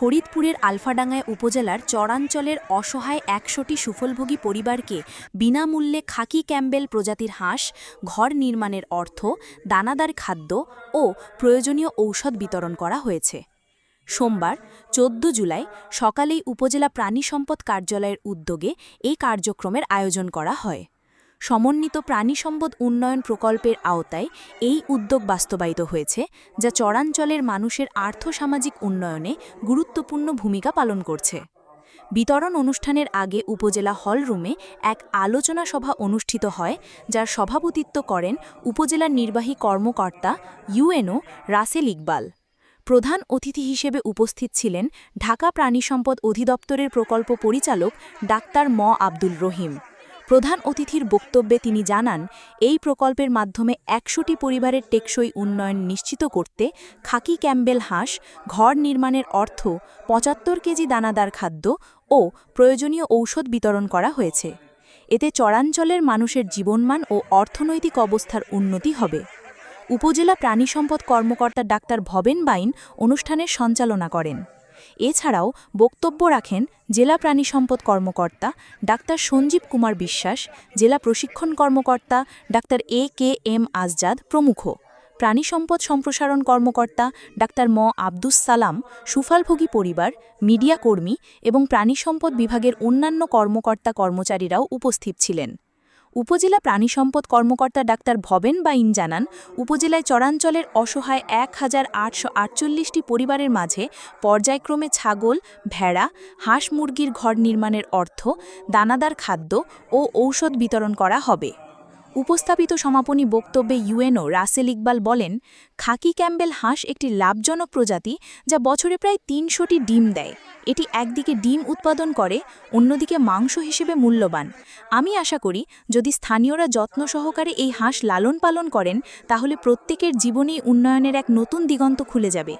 ফরিদপুরের আলফাডাঙ্গায় উপজেলার চরাঞ্চলের অসহায় একশোটি সুফলভোগী পরিবারকে বিনামূল্যে খাকি ক্যাম্বেল প্রজাতির হাঁস, ঘর নির্মাণের অর্থ, দানাদার খাদ্য ও প্রয়োজনীয় ঔষধ বিতরণ করা হয়েছে। সোমবার, চোদ্দ জুলাই, সকালেই উপজেলা প্রাণী সম্পদ কার্যালয়ের উদ্যোগে এই কার্যক্রমের আয়োজন করা হয়। সমন্বিত প্রাণী সম্পদ উন্নয়ন প্রকল্পের আওতায় এই উদ্যোগ বাস্তবায়িত হয়েছে, যা চরাঞ্চলের মানুষের আর্থসামাজিক উন্নয়নে গুরুত্বপূর্ণ ভূমিকা পালন করছে। বিতরণ অনুষ্ঠানের আগে উপজেলা হলরুমে এক আলোচনা সভা অনুষ্ঠিত হয়, যার সভাপতিত্ব করেন উপজেলার নির্বাহী কর্মকর্তা ইউএনও রাসেল ইকবাল। প্রধান অতিথি হিসেবে উপস্থিত ছিলেন ঢাকা প্রাণী সম্পদ অধিদপ্তরের প্রকল্প পরিচালক ডাক্তার ম আব্দুল রহিম। প্রধান অতিথির বক্তব্যে তিনি জানান, এই প্রকল্পের মাধ্যমে একশোটি পরিবারের টেকসই উন্নয়ন নিশ্চিত করতে খাকি ক্যাম্বেল হাঁস, ঘর নির্মাণের অর্থ, পঁচাত্তর কেজি দানাদার খাদ্য ও প্রয়োজনীয় ঔষধ বিতরণ করা হয়েছে। এতে চরাঞ্চলের মানুষের জীবনমান ও অর্থনৈতিক অবস্থার উন্নতি হবে। উপজেলা প্রাণী সম্পদ কর্মকর্তা ডাক্তার ভবেন বাইন অনুষ্ঠানের সঞ্চালনা করেন। এছাড়াও বক্তব্য রাখেন জেলা প্রাণী সম্পদ কর্মকর্তা ডাক্তার সঞ্জীব কুমার বিশ্বাস, জেলা প্রশিক্ষণ কর্মকর্তা ডাক্তার এ কে এম আজজাদ প্রমুখ, প্রাণী সম্পদ সম্প্রসারণ কর্মকর্তা ডাক্তার ম আব্দুস সালাম, সুফলভোগী পরিবার, মিডিয়া কর্মী এবং প্রাণী সম্পদ বিভাগের অন্যান্য কর্মকর্তা কর্মচারীরাও উপস্থিত ছিলেন। উপজেলা প্রাণী সম্পদ কর্মকর্তা ডাক্তার ভবেন বাইন জানান, উপজেলায় চরাঞ্চলের অসহায় এক হাজার পরিবারের মাঝে পর্যায়ক্রমে ছাগল, ভেড়া, হাঁস মুরগির ঘর নির্মাণের অর্থ দানাদার খাদ্য ও ঔষধ বিতরণ করা হবে। উপস্থাপিত সমাপনী বক্তব্যে ইউএনও রাসেল ইকবাল বলেন, খাকি ক্যাম্বেল হাঁস একটি লাভজনক প্রজাতি যা বছরে প্রায় তিনশোটি ডিম দেয়। এটি একদিকে ডিম উৎপাদন করে, অন্যদিকে মাংস হিসেবে মূল্যবান। আমি আশা করি, যদি স্থানীয়রা যত্ন সহকারে এই হাঁস লালন পালন করেন, তাহলে প্রত্যেকের জীবনেই উন্নয়নের এক নতুন দিগন্ত খুলে যাবে।